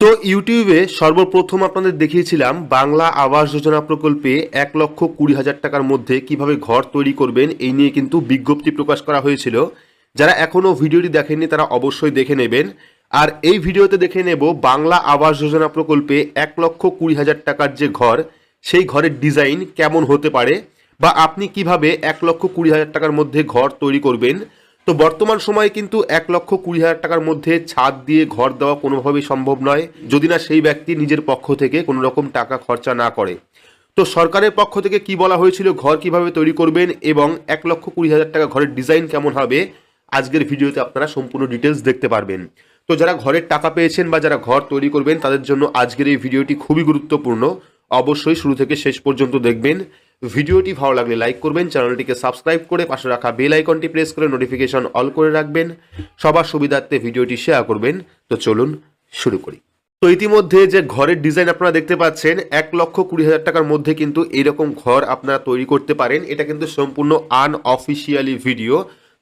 তো ইউটিউবে সর্বপ্রথম আপনাদের দেখিয়েছিলাম বাংলা আবাস যোজনা প্রকল্পে এক লক্ষ কুড়ি হাজার টাকার মধ্যে কীভাবে ঘর তৈরি করবেন, এই নিয়ে কিন্তু বিজ্ঞপ্তি প্রকাশ করা হয়েছিল। যারা এখনও ভিডিওটি দেখেননি, তারা অবশ্যই দেখে নেবেন। আর এই ভিডিওতে দেখে নেব বাংলা আবাস যোজনা প্রকল্পে এক লক্ষ কুড়ি হাজার টাকার যে ঘর, সেই ঘরের ডিজাইন কেমন হতে পারে বা আপনি কীভাবে এক লক্ষ কুড়ি হাজার টাকার মধ্যে ঘর তৈরি করবেন তো বর্তমান সময়ে কিন্তু এক লক্ষ কুড়ি হাজার টাকার মধ্যে ছাদ দিয়ে ঘর দেওয়া কোনোভাবেই সম্ভব নয়, যদি না সেই ব্যক্তি নিজের পক্ষ থেকে কোনো রকম টাকা খরচা না করে। তো সরকারের পক্ষ থেকে কি বলা হয়েছিল, ঘর কীভাবে তৈরি করবেন এবং এক লক্ষ কুড়ি হাজার টাকা ঘরের ডিজাইন কেমন হবে, আজকের ভিডিওতে আপনারা সম্পূর্ণ ডিটেলস দেখতে পারবেন। তো যারা ঘরের টাকা পেয়েছেন বা যারা ঘর তৈরি করবেন, তাদের জন্য আজকের এই ভিডিওটি খুবই গুরুত্বপূর্ণ। অবশ্যই শুরু থেকে শেষ পর্যন্ত দেখবেন। ভিডিওটি ভালো লাগলে লাইক করবেন, চ্যানেলটিকে সাবস্ক্রাইব করে পাশে রাখা বেল আইকনটি প্রেস করে নোটিফিকেশন অল করে রাখবেন। সবার সুবিধার্থে ভিডিওটি শেয়ার করবেন। তো চলুন শুরু করি। তো ইতিমধ্যে যে ঘরের ডিজাইন আপনারা দেখতে পাচ্ছেন, এক লক্ষ কুড়ি হাজার টাকার মধ্যে কিন্তু এইরকম ঘর আপনারা তৈরি করতে পারেন। এটা কিন্তু সম্পূর্ণ আনঅফিসিয়ালি ভিডিও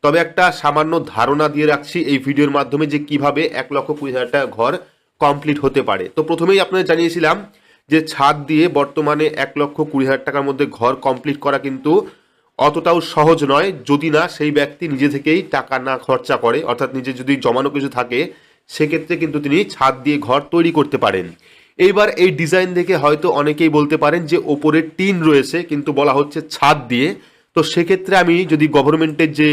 তবে একটা সামান্য ধারণা দিয়ে রাখছি এই ভিডিওর মাধ্যমে যে কীভাবে এক লক্ষ কুড়ি হাজার টাকা ঘর কমপ্লিট হতে পারে। তো প্রথমেই আপনাদের জানিয়েছিলাম যে ছাদ দিয়ে বর্তমানে এক লক্ষ কুড়ি হাজার টাকার মধ্যে ঘর কমপ্লিট করা কিন্তু অতটাও সহজ নয়। যদি না, সেই ব্যক্তি নিজে থেকেই টাকা না খরচা করে, অর্থাৎ নিজে যদি জমানো কিছু থাকে, সেক্ষেত্রে কিন্তু তিনি ছাদ দিয়ে ঘর তৈরি করতে পারেন। এইবার এই ডিজাইন দেখে হয়তো অনেকেই বলতে পারেন যে, ওপরে টিন রয়েছে, কিন্তু বলা হচ্ছে ছাদ দিয়ে। তো সেক্ষেত্রে আমি যদি গভর্নমেন্টের যে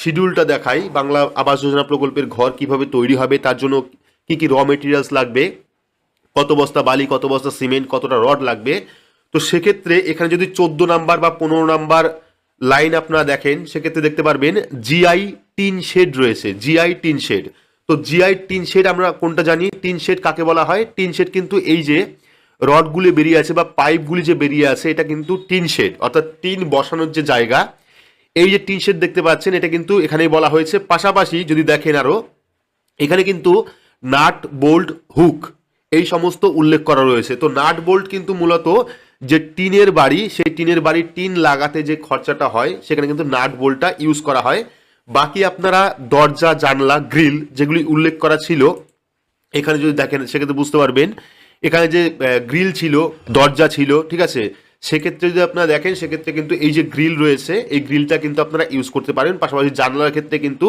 শিডিউলটা দেখাই, বাংলা আবাস যোজনা প্রকল্পের ঘর কীভাবে তৈরি হবে, তার জন্য কি কি র মেটেরিয়ালস লাগবে কত বস্তা বালি, কত বস্তা সিমেন্ট, কতটা রড লাগবে? তো সেক্ষেত্রে এখানে যদি চোদ্দ নাম্বার বা পনেরো নাম্বার লাইন আপনারা দেখেন, সেক্ষেত্রে দেখতে পারবেন জিআই টিন শেড রয়েছে জিআই টিন শেড। তো জিআই টিন শেড আমরা কোনটা জানি? টিন শেড কাকে বলা হয়? টিন শেড কিন্তু এই যে রডগুলি বেরিয়ে আছে বা পাইপগুলি যে বেরিয়ে আছে, এটা কিন্তু টিন শেড, অর্থাৎ টিন বসানোর যে জায়গা, এই যে টিন শেড দেখতে পাচ্ছেন, এটা কিন্তু এখানেই বলা হয়েছে। পাশাপাশি যদি দেখেন আরও এখানে কিন্তু নাট, বোল্ট, হুক এই সমস্ত উল্লেখ করা রয়েছে। তো নাট বোল্ট কিন্তু মূলত যে টিনের বাড়ি, সেই টিনের বাড়ি টিন লাগাতে যে খরচাটা হয়, সেখানে কিন্তু নাট বোল্টটা ইউজ করা হয়। বাকি আপনারা দরজা, জানলা, গ্রিল যেগুলি উল্লেখ করা ছিল, এখানে যদি দেখেন, সেক্ষেত্রে বুঝতে পারবেন। এখানে যে গ্রিল ছিল, দরজা ছিল, ঠিক আছে? সেক্ষেত্রে যদি আপনারা দেখেন, সেক্ষেত্রে কিন্তু এই যে গ্রিল রয়েছে, এই গ্রিলটা কিন্তু আপনারা ইউজ করতে পারেন। পাশাপাশি জানলার ক্ষেত্রে কিন্তু,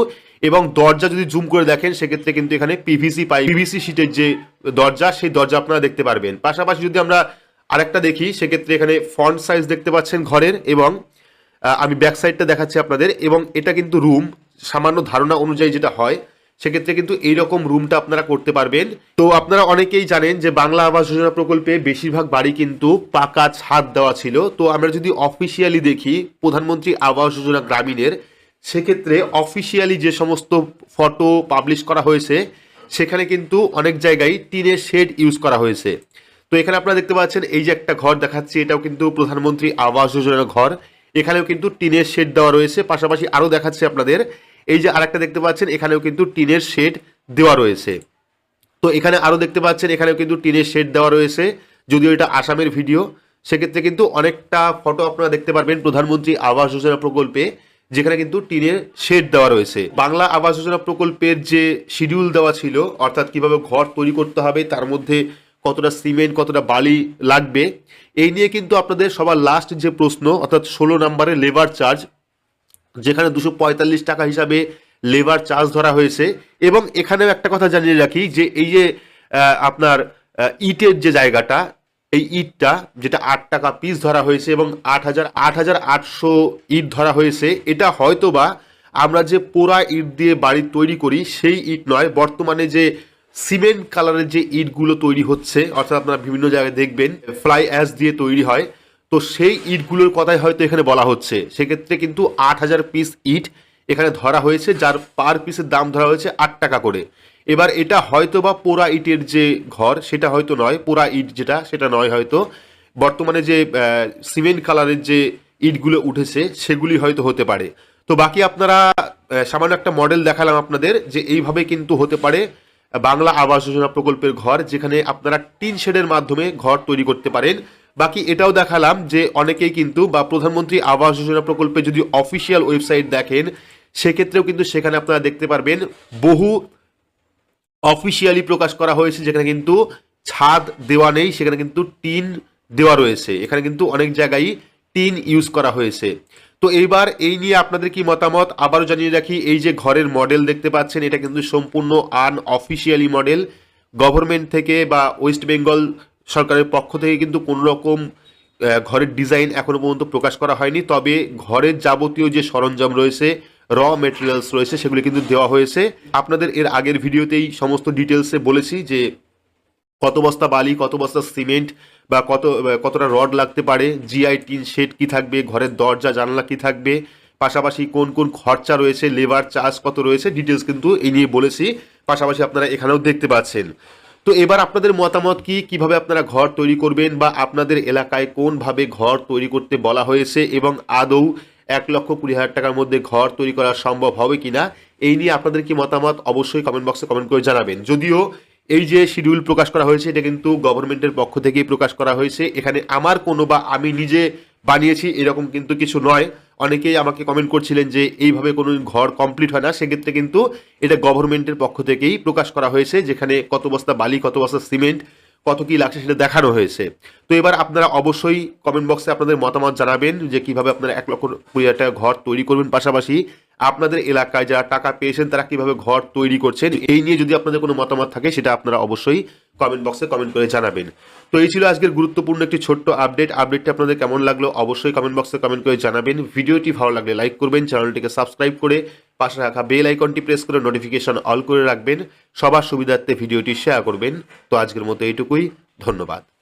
এবং দরজা যদি জুম করে দেখেন, সেক্ষেত্রে কিন্তু এখানে পিভিসি পাই পিভিসি শিটের যে দরজা, সেই দরজা আপনারা দেখতে পারবেন। পাশাপাশি যদি আমরা আরেকটা দেখি, সেক্ষেত্রে এখানে ফন্ট সাইজ দেখতে পাচ্ছেন ঘরের, এবং আমি ব্যাক সাইডটা দেখাচ্ছি আপনাদের, এবং এটা কিন্তু রুম সামান্য ধারণা অনুযায়ী যেটা হয় সেক্ষেত্রে কিন্তু এইরকম রুমটা আপনারা করতে পারবেন। তো আপনারা অনেকেই জানেন যে বাংলা আবাস যোজনা প্রকল্পে বেশিরভাগ বাড়ি কিন্তু পাকা ছাদ দেওয়া ছিল। তো আমরা যদি অফিসিয়ালি দেখি প্রধানমন্ত্রী আবাস যোজনা গ্রামীণের, সেক্ষেত্রে অফিসিয়ালি যে সমস্ত ফটো পাবলিশ করা হয়েছে, সেখানে কিন্তু অনেক জায়গায় টিনের শেড ইউজ করা হয়েছে। তো এখানে আপনারা দেখতে পাচ্ছেন, এই যে একটা ঘর দেখাচ্ছি, এটাও কিন্তু প্রধানমন্ত্রী আবাস যোজনার ঘর। এখানেও কিন্তু টিনের শেড দেওয়া রয়েছে। পাশাপাশি আরও দেখাচ্ছে আপনাদের এই যে আরেকটা দেখতে পাচ্ছেন, এখানেও কিন্তু টিনের শেড দেওয়া রয়েছে। তো এখানে আরও দেখতে পাচ্ছেন, এখানেও কিন্তু টিনের শেড দেওয়া রয়েছে। যদিও এটা আসামের ভিডিও, সেক্ষেত্রে কিন্তু অনেকটা ফটো আপনারা দেখতে পারবেন প্রধানমন্ত্রী আবাস যোজনা প্রকল্পে, যেখানে কিন্তু টিনের শেড দেওয়া রয়েছে। বাংলা আবাস যোজনা প্রকল্পের যে শিডিউল দেওয়া ছিল, অর্থাৎ কীভাবে ঘর তৈরি করতে হবে, তার মধ্যে কতটা সিমেন্ট, কতটা বালি লাগবে, এই নিয়ে কিন্তু আপনাদের সবার লাস্ট যে প্রশ্ন, অর্থাৎ ষোলো নম্বরের লেবার চার্জ যেখানে দুশো পঁয়তাল্লিশ টাকা হিসাবে লেবার চার্জ ধরা হয়েছে। এবং এখানেও একটা কথা জানিয়ে রাখি যে এই যে আপনার ইটের যে জায়গাটা, এই ইটটা, যেটা আট টাকা পিস ধরা হয়েছে এবং আট হাজার আট হাজার আটশো ইট ধরা হয়েছে, এটা হয়তো বা আমরা যে পোড়া ইট দিয়ে বাড়ি তৈরি করি, সেই ইট নয়। বর্তমানে যে সিমেন্ট কালারের যে ইটগুলো তৈরি হচ্ছে, অর্থাৎ আপনারা বিভিন্ন জায়গায় দেখবেন ফ্লাই অ্যাশ দিয়ে তৈরি হয়। তো সেই ইটগুলোর কথাই হয়তো এখানে বলা হচ্ছে। সেক্ষেত্রে কিন্তু আট হাজার পিস ইট এখানে ধরা হয়েছে, যার পার পিসের দাম ধরা হয়েছে আট টাকা করে। এবার এটা হয়তো বা পোড়া ইটের যে ঘর, সেটা হয়তো নয়, পোড়া ইট যেটা, সেটা নয় হয়তো। বর্তমানে যে সিমেন্ট কালারের যে ইটগুলো উঠেছে, সেগুলি হয়তো হতে পারে। তো বাকি আপনারা সামান্য একটা মডেল দেখালাম আপনাদের যে এইভাবে কিন্তু হতে পারে, বাংলা আবাস যোজনা প্রকল্পের ঘর, যেখানে আপনারা টিন শেডের মাধ্যমে ঘর তৈরি করতে পারেন। বাকি এটাও দেখালাম যে অনেকেই কিন্তু বা প্রধানমন্ত্রী আবাস যোজনা প্রকল্পে যদি অফিসিয়াল ওয়েবসাইট দেখেন, সেক্ষেত্রেও কিন্তু সেখানে আপনারা দেখতে পারবেন বহু অফিসিয়ালি প্রকাশ করা হয়েছে, যেখানে কিন্তু ছাদ দেওয়া নেই, সেখানে কিন্তু টিন দেওয়া রয়েছে। এখানে কিন্তু অনেক জায়গায় টিন ইউজ করা হয়েছে। তো এইবার এই নিয়ে আপনাদের কি মতামত? আবারও জানিয়ে রাখি, এই যে ঘরের মডেল দেখতে পাচ্ছেন, এটা কিন্তু সম্পূর্ণ আন অফিসিয়ালি মডেল। গভর্নমেন্ট থেকে বা ওয়েস্ট বেঙ্গল সরকারের পক্ষ থেকে কিন্তু কোনো রকম ঘরের ডিজাইন এখনও পর্যন্ত প্রকাশ করা হয়নি। তবে ঘরের যাবতীয় যে সরঞ্জাম রয়েছে, র মেটেরিয়ালস রয়েছে, সেগুলি কিন্তু দেওয়া হয়েছে। আপনাদের এর আগের ভিডিওতেই সমস্ত ডিটেলসে বলেছি যে কত বস্তা বালি, কত বস্তা সিমেন্ট বা কত কতটা রড লাগতে পারে জিআই টিন শেড কি থাকবে, ঘরের দরজা, জানলা কি থাকবে, পাশাপাশি কোন কোন খরচা রয়েছে লেবার চার্জ কত রয়েছে ডিটেলস কিন্তু এই নিয়ে বলেছি। পাশাপাশি আপনারা এখানেও দেখতে পাচ্ছেন। তো এবার আপনাদের মতামত কি? কীভাবে আপনারা ঘর তৈরি করবেন বা আপনাদের এলাকায় কোনভাবে ঘর তৈরি করতে বলা হয়েছে এবং আদৌ এক লক্ষ কুড়ি হাজার টাকার মধ্যে ঘর তৈরি করা সম্ভব হবে কিনা? এই নিয়ে আপনাদের কি মতামত? অবশ্যই কমেন্ট বক্সে কমেন্ট করে জানাবেন। যদিও এই যে শিডিউল প্রকাশ করা হয়েছে, এটা কিন্তু গভর্নমেন্টের পক্ষ থেকেই প্রকাশ করা হয়েছে। এখানে আমার কোনো বা আমি নিজে বানিয়েছি, এরকম কিন্তু কিছু নয়। অনেকেই আমাকে কমেন্ট করছিলেন যে, এইভাবে কোনো ঘর কমপ্লিট হয় না। সেক্ষেত্রে কিন্তু এটা গভর্নমেন্টের পক্ষ থেকেই প্রকাশ করা হয়েছে, যেখানে কত বস্তা বালি, কত বস্তা সিমেন্ট কত কী লাগছে সেটা দেখানো হয়েছে। তো এবার আপনারা অবশ্যই কমেন্ট বক্সে আপনাদের মতামত জানাবেন যে, কীভাবে আপনারা এক লক্ষ কুড়ি টাকা ঘর তৈরি করবেন পাশাপাশি। আপনাদের এলাকায় যারা টাকা পেয়েছেন, তারা কীভাবে ঘর তৈরি করছেন, এই নিয়ে যদি আপনাদের কোনো মতামত থাকে, সেটা আপনারা অবশ্যই কমেন্ট বক্সে কমেন্ট করে জানাবেন। তো এই ছিল আজকের গুরুত্বপূর্ণ একটি ছোট্ট আপডেট আপডেটটি আপনাদের কেমন লাগল অবশ্যই কমেন্ট বক্সে কমেন্ট করে জানাবেন। ভিডিওটি ভালো লাগলে লাইক করবেন চ্যানেলটিকে সাবস্ক্রাইব করে পাশে রাখা বেল আইকনটি প্রেস করে নোটিফিকেশন অল করে রাখবেন। সবার সুবিধার্থে ভিডিওটি শেয়ার করবেন। তো আজকের মতো এইটুকুই। ধন্যবাদ।